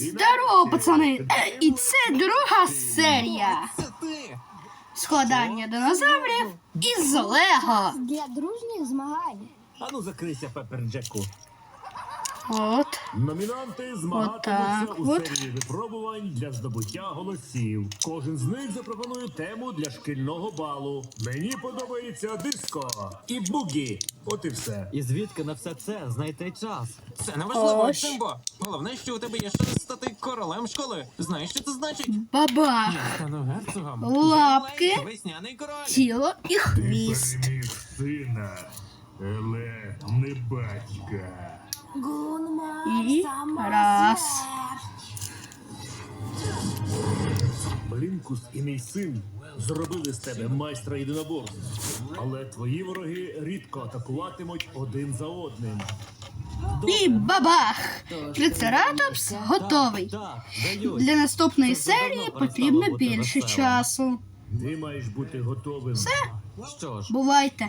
Здорово, пацани! Е, І це друга серія складання динозаврів із Лего. Для дружніх змагань. Ану закрийся, Пепперджеку. От. Номінанти змагатимуться Отак у от. серії випробувань для здобуття голосів. Кожен з них запропонує тему для шкільного балу. Мені подобається диско і бугі. От і все. І звідки на все це знайти час? Це не важливо, Ось. Головне, що у тебе є шанс стати королем школи. Знаєш, що це значить? Бабах. Я стану герцогом. Лапки. Весняний король. Тіло і хвіст. переміг сина, але не батька. Гунма І раз. Блінкус і мій син зробили з тебе майстра єдиноборця. Але твої вороги рідко атакуватимуть один за одним. І бабах. Трицератопс готовий. Для наступної серії потрібно більше часу. Ти маєш бути готовим. Що ж, Бувайте.